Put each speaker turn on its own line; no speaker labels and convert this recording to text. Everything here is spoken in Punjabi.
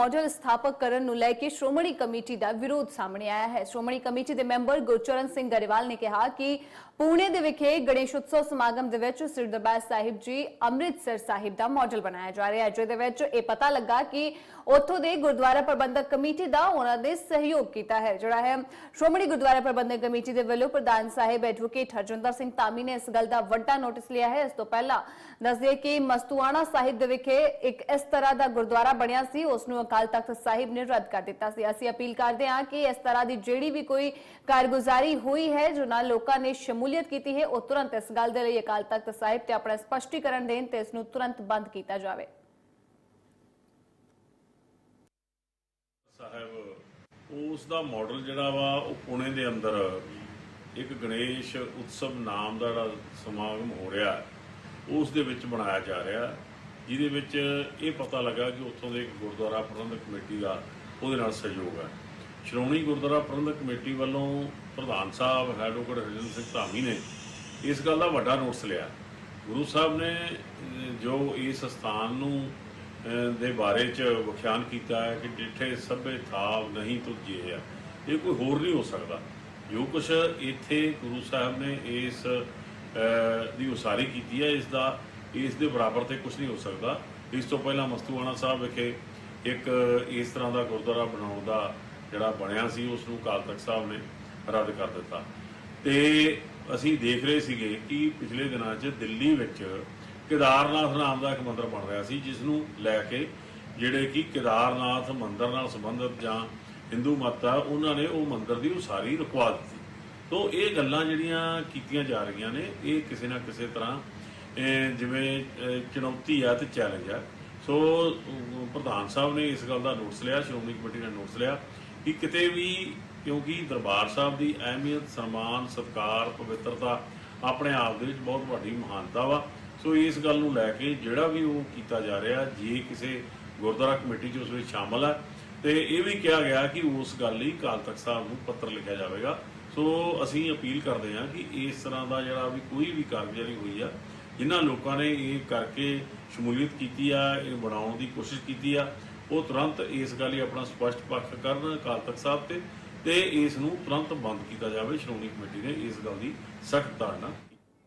ਮਾਡਲ ਸਥਾਪਕ ਕਰਨ ਨੂੰ ਲੈ ਕੇ ਸ਼੍ਰੋਮਣੀ ਕਮੇਟੀ ਦਾ ਵਿਰੋਧ ਸਾਹਮਣੇ ਆਇਆ ਹੈ। ਸ਼੍ਰੋਮਣੀ ਕਮੇਟੀ ਦੇ ਮੈਂਬਰ ਗੁਰਚਰਨ ਸਿੰਘ ਗਰੇਵਾਲ ਨੇ ਕਿਹਾ ਕਿ ਪੁਣੇ ਦੇ ਵਿਖੇ ਗਣੇਸ਼ ਉਤਸਵ ਸਮਾਗਮ ਦੇ ਵਿੱਚ ਸ੍ਰੀ ਦਰਬਾਰ ਸਾਹਿਬ ਜੀ ਅੰਮ੍ਰਿਤਸਰ ਸਾਹਿਬ ਦਾ ਮਾਡਲ ਬਣਾਇਆ ਜਾ ਰਿਹਾ ਹੈ, ਜਿਹਦੇ ਵਿੱਚ ਇਹ ਪਤਾ ਲੱਗਾ ਕਿ ਉੱਥੋਂ ਦੇ ਗੁਰਦੁਆਰਾ ਪ੍ਰਬੰਧਕ ਕਮੇਟੀ ਦਾ ਉਹਨਾਂ ਨੇ ਸਹਿਯੋਗ ਕੀਤਾ ਹੈ, ਜਿਹੜਾ ਹੈ ਸ਼੍ਰੋਮਣੀ ਗੁਰਦੁਆਰਾ ਪ੍ਰਬੰਧਕ ਕਮੇਟੀ ਦੇ ਵੱਲੋਂ ਪ੍ਰਧਾਨ ਸਾਹਿਬ ਐਡਵੋਕੇਟ ਹਰਜਿੰਦਰ ਸਿੰਘ ਧਾਮੀ ਨੇ ਇਸ ਗੱਲ ਦਾ ਵੱਡਾ ਨੋਟਿਸ ਲਿਆ ਹੈ। ਇਸ ਤੋਂ ਪਹਿਲਾਂ ਦੱਸਦੇ ਕਿ ਮਸਤੂਆਣਾ ਸਾਹਿਬ ਦੇ ਵਿਖੇ ਇੱਕ ਇਸ ਤਰ੍ਹਾਂ ਦਾ ਗੁਰਦੁਆਰਾ ਬਣਿਆ ਸੀ, ਉਸ ਨੂੰ ਅਕਾਲ ਤਖਤ ਸਾਹਿਬ ਨੇ ਰੱਦ ਕਰ ਦਿੱਤਾ ਸੀ। ਅਸੀਂ ਅਪੀਲ ਕਰਦੇ ਹਾਂ ਕਿ ਇਸ ਤਰ੍ਹਾਂ ਦੀ ਜਿਹੜੀ ਵੀ ਕੋਈ ਕਾਰਗੁਜ਼ਾਰੀ ਹੋਈ ਹੈ ਜੋ ਨਾਲ ਲੋਕਾਂ ਨੇ ਸ਼ਮੂਲੀਅਤ ਕੀਤੀ ਹੈ ਉਹ ਤੁਰੰਤ ਇਸ ਗੱਲ ਦੇ ਲਈ ਅਕਾਲ ਤਖਤ ਸਾਹਿਬ ਤੇ ਆਪਣਾ ਸਪਸ਼ਟੀਕਰਨ ਦੇਣ ਤੇ ਇਸ ਨੂੰ ਤੁਰੰਤ ਬੰਦ ਕੀਤਾ ਜਾਵੇ।
ਸਾਹਿਬ ਉਸ ਦਾ ਮਾਡਲ ਜਿਹੜਾ ਵਾ ਉਹ ਪੁਣੇ ਦੇ ਅੰਦਰ ਇੱਕ ਗਣੇਸ਼ ਉਤਸਵ ਨਾਮ ਦਾ ਜਿਹੜਾ ਸਮਾਗਮ ਹੋ ਰਿਹਾ ਹੈ, ਉਸ ਦੇ ਵਿੱਚ ਬਣਾਇਆ ਜਾ ਰਿਹਾ। ਜਿਹਦੇ ਵਿੱਚ ਇਹ ਪਤਾ ਲੱਗਾ ਕਿ ਉੱਥੋਂ ਦੇ ਇੱਕ ਗੁਰਦੁਆਰਾ ਪ੍ਰਬੰਧਕ ਕਮੇਟੀ ਦਾ ਉਹਦੇ ਨਾਲ ਸਹਿਯੋਗ ਹੈ। ਸ਼੍ਰੋਮਣੀ ਗੁਰਦੁਆਰਾ ਪ੍ਰਬੰਧਕ ਕਮੇਟੀ ਵੱਲੋਂ ਪ੍ਰਧਾਨ ਸਾਹਿਬ ਐਡਵੋਕੇਟ ਹਰਜਿੰਦਰ ਸਿੰਘ ਧਾਮੀ ਨੇ ਇਸ ਗੱਲ ਦਾ ਵੱਡਾ ਨੋਟਿਸ ਲਿਆ। ਗੁਰੂ ਸਾਹਿਬ ਨੇ ਜੋ ਇਸ ਸਥਾਨ ਨੂੰ ਦੇ ਬਾਰੇ ਚ ਵਿਖਿਆਨ ਕੀਤਾ ਹੈ ਕਿ ਡਿਠੇ ਸਭੇ ਥਾਵ ਨਹੀਂ ਤੁਝੇ ਆ, ਇਹ ਕੋਈ ਹੋਰ ਨਹੀਂ ਹੋ ਸਕਦਾ। ਜੋ ਕੁਛ ਇੱਥੇ ਗੁਰੂ ਸਾਹਿਬ ਨੇ ਇਸ ਦੀ ਉਸਾਰੀ ਕੀਤੀ ਹੈ, ਇਸ ਦਾ ਇਸ ਦੇ ਬਰਾਬਰ ਤੇ ਕੁਝ ਨਹੀਂ ਹੋ ਸਕਦਾ। ਇਸ ਤੋਂ ਪਹਿਲਾਂ ਮਸਤੂਆਣਾ ਸਾਹਿਬ ਵਿਖੇ ਇੱਕ, ਇਸ ਤਰ੍ਹਾਂ ਦਾ ਗੁਰਦੁਆਰਾ ਬਣਾਉਣ ਦਾ ਜਿਹੜਾ ਬਣਿਆ ਸੀ ਉਸ ਨੂੰ ਅਕਾਲ ਤਖਤ ਸਾਹਿਬ ਨੇ ਰੱਦ ਕਰ ਦਿੱਤਾ। ਤੇ ਅਸੀਂ ਦੇਖ ਰਹੇ ਸੀਗੇ ਕਿ ਪਿਛਲੇ ਦਿਨਾਂ 'ਚ ਦਿੱਲੀ ਵਿੱਚ ਕੇਦਾਰਨਾਥ ਨਾਮ ਦਾ ਇੱਕ ਮੰਦਿਰ ਬਣ ਰਿਹਾ ਸੀ ਜਿਸ ਨੂੰ ਲੈ ਕੇ ਜਿਹੜੇ ਕਿ ਕੇਦਾਰਨਾਥ ਮੰਦਿਰ ਨਾਲ ਸੰਬੰਧਿਤ ਜਾਂ ਹਿੰਦੂ ਮਤ ਆ, ਉਹਨਾਂ ਨੇ ਉਹ ਮੰਦਿਰ ਦੀ ਉਸਾਰੀ ਰੁਕਵਾ ਦਿੱਤੀ। ਤੋਂ ਇਹ ਗੱਲਾਂ ਜਿਹੜੀਆਂ ਕੀਤੀਆਂ ਜਾ ਰਹੀਆਂ ਨੇ, ਇਹ ਕਿਸੇ ਨਾ ਕਿਸੇ ਤਰ੍ਹਾਂ ਅਹ, ਜਿਵੇਂ ਚੁਣੌਤੀ ਆ ਤੇ ਚੈਲੰਜ ਆ। ਸੋ ਪ੍ਰਧਾਨ ਸਾਹਿਬ ਨੇ ਇਸ ਗੱਲ ਦਾ ਨੋਟਿਸ ਲਿਆ ਸ਼੍ਰੋਮਣੀ ਕਮੇਟੀ ਨੇ ਨੋਟਿਸ ਲਿਆ ਕਿ ਕਿਤੇ ਵੀ ਕਿਉਂਕਿ ਦਰਬਾਰ ਸਾਹਿਬ ਦੀ ਅਹਿਮੀਅਤ ਸਨਮਾਨ ਸਤਕਾਰ ਪਵਿੱਤਰਤਾ ਆਪਣੇ ਆਪ ਦੇ ਵਿੱਚ ਬਹੁਤ ਵੱਡੀ ਮਹਾਨਤਾ ਵਾ। ਸੋ ਇਸ ਗੱਲ ਨੂੰ ਲੈ ਕੇ ਜਿਹੜਾ ਵੀ ਉਹ ਕੀਤਾ ਜਾ ਰਿਹਾ ਜੇ ਕਿਸੇ ਗੁਰਦੁਆਰਾ ਕਮੇਟੀ 'ਚ ਉਸ ਵਿੱਚ ਸ਼ਾਮਲ ਹੈ ਤੇ ਇਹ ਵੀ ਕਿਹਾ ਗਿਆ ਕਿ ਉਸ ਗੱਲ ਲਈ ਅਕਾਲ ਤਖਤ ਸਾਹਿਬ ਨੂੰ ਪੱਤਰ ਲਿਖਿਆ ਜਾਵੇਗਾ। ਸੋ ਅਸੀਂ ਅਪੀਲ ਕਰਦੇ ਹਾਂ ਕਿ ਇਸ ਤਰ੍ਹਾਂ ਦਾ ਜਿਹੜਾ ਵੀ ਕੋਈ ਵੀ ਕਾਰਗੁਜ਼ਾਰੀ ਹੋਈ ਆ ਜਿਨ੍ਹਾਂ ਲੋਕਾਂ ਨੇ ਇਹ ਕਰਕੇ ਸ਼ਮੂਲੀਅਤ ਕੀਤੀ ਆ, ਇਹ ਬਣਾਉਣ ਦੀ ਕੋਸ਼ਿਸ਼ ਕੀਤੀ ਆ, ਉਹ ਤੁਰੰਤ ਇਸ ਗੱਲ ਲਈ ਆਪਣਾ ਸਪਸ਼ਟ ਪੱਖ ਕਰਨ ਅਕਾਲ ਤਖਤ ਸਾਹਿਬ ਤੇ ਤੇ ਇਸ ਨੂੰ ਤੁਰੰਤ ਬੰਦ ਕੀਤਾ ਜਾਵੇ। ਸ਼੍ਰੋਮਣੀ ਕਮੇਟੀ ਨੇ ਇਸ ਗੱਲ ਦੀ ਸਖਤ ਧਾਰਨਾ